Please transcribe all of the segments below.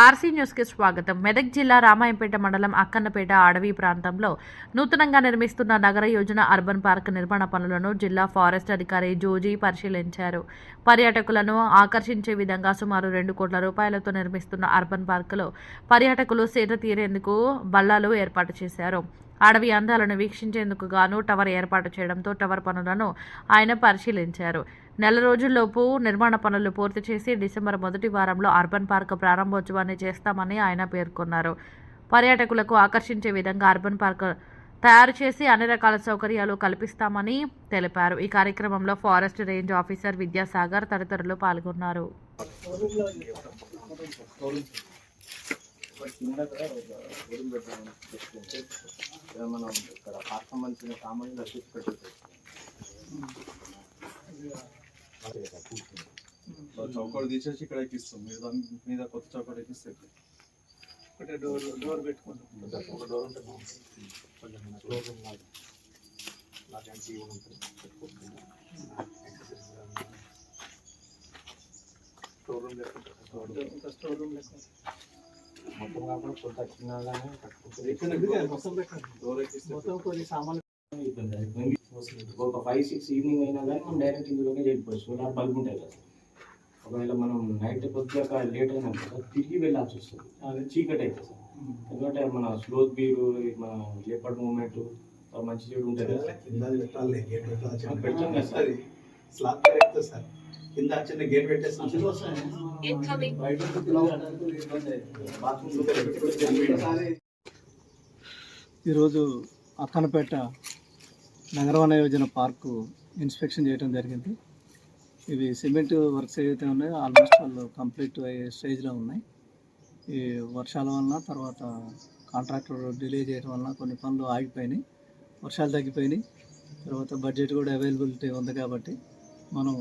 RC న్యూస్కి స్వాగతం. మెదక్ జిల్లా రామాయంపేట మండలం అక్కన్నపేట అడవి ప్రాంతంలో నూతనంగా నిర్మిస్తున్న నగర యోజన అర్బన్ పార్క్ నిర్మాణ పనులను జిల్లా ఫారెస్ట్ అధికారి జోజీ పరిశీలించారు. పర్యాటకులను ఆకర్షించే విధంగా సుమారు రెండు కోట్ల రూపాయలతో నిర్మిస్తున్న అర్బన్ పార్కులో పర్యాటకులు సేద తీరేందుకు బల్లాలు ఏర్పాటు చేశారు. అడవి అందాలను వీక్షించేందుకు గాను టవర్ ఏర్పాటు చేయడంతో టవర్ పనులను ఆయన పరిశీలించారు. నెల రోజుల్లోపు నిర్మాణ పనులు పూర్తి చేసి డిసెంబర్ మొదటి వారంలో అర్బన్ పార్క్ ప్రారంభోత్సవాన్ని చేస్తామని ఆయన పేర్కొన్నారు. పర్యాటకులకు ఆకర్షించే విధంగా అర్బన్ పార్క్ తయారు చేసి అన్ని రకాల సౌకర్యాలు కల్పిస్తామని తెలిపారు. ఈ కార్యక్రమంలో ఫారెస్ట్ రేంజ్ ఆఫీసర్ విద్యాసాగర్ తదితరులు పాల్గొన్నారు. మనం ఇక్కడ పార్క్ సంబంధించిన సామాన్లు రక్షించి పెట్టేది చౌకడు తీసేసి ఇక్కడ ఎక్కిస్తాం మీద దాని మీద కొత్త చౌకడు ఎక్కిస్తే ఒకటే డోర్ డోర్ పెట్టుకుంటాం ఒక డోర్ ఉంటే బాగుంటుంది కొంచెం మన క్లోజ్ ఉన్నది అలాంటి ఇవి ఉంటుంది పెట్టుకుంటుంది స్టోర్ రూమ్ పెట్టుకుంటారు ఇంకా స్టోర్ రూమ్ లెక్క మొత్తం కాకుండా కొంత చిన్నగానే మొత్తం కొన్ని సామాన్లు ఒక ఫైవ్ సిక్స్ ఈవినింగ్ అయినా కానీ మనం డైరెక్ట్ ఇందులోనే చేయకపోవచ్చు సోలార్ బల్బ్ ఉంటాయి కదా ఒకవేళ మనం నైట్ కొద్దిగా లేట్ అయినా కదా తిరిగి వెళ్ళాల్సి వస్తుంది అది చీకటి అవుతుంది సార్ ఎందుకంటే మన స్లో బీరు మన లేపర్ మూమెంట్ మంచి చెడు ఉంటుంది కదా కింద పెట్టాలి గేట్ పెట్టాలి సార్. కింద చిన్న గేట్ పెట్టేస్తాం. బయట ఈరోజు అక్కనపేట నగరవన యోజన పార్కు ఇన్స్పెక్షన్ చేయడం జరిగింది. ఇవి సిమెంట్ వర్క్స్ ఏవైతే ఉన్నాయో ఆల్మోస్ట్ వాళ్ళు కంప్లీట్ అయ్యే స్టేజ్లో ఉన్నాయి. ఈ వర్షాల వలన తర్వాత కాంట్రాక్టర్ డిలే చేయడం వలన కొన్ని పనులు ఆగిపోయినాయి వర్షాలు తగ్గిపోయినాయి. తర్వాత బడ్జెట్ కూడా అవైలబిలిటీ ఉంది కాబట్టి మనం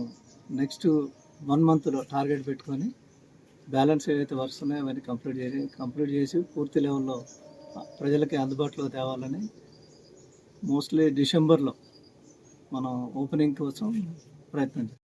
నెక్స్ట్ వన్ మంత్లో టార్గెట్ పెట్టుకొని బ్యాలెన్స్ ఏవైతే వర్క్స్ ఉన్నాయో అవన్నీ కంప్లీట్ చేసి కంప్లీట్ చేసి పూర్తి లెవెల్లో ప్రజలకి అందుబాటులో తేవాలని మోస్ట్లీ డిసెంబర్లో మనం ఓపెనింగ్ కోసం ప్రయత్నం చేస్తాం.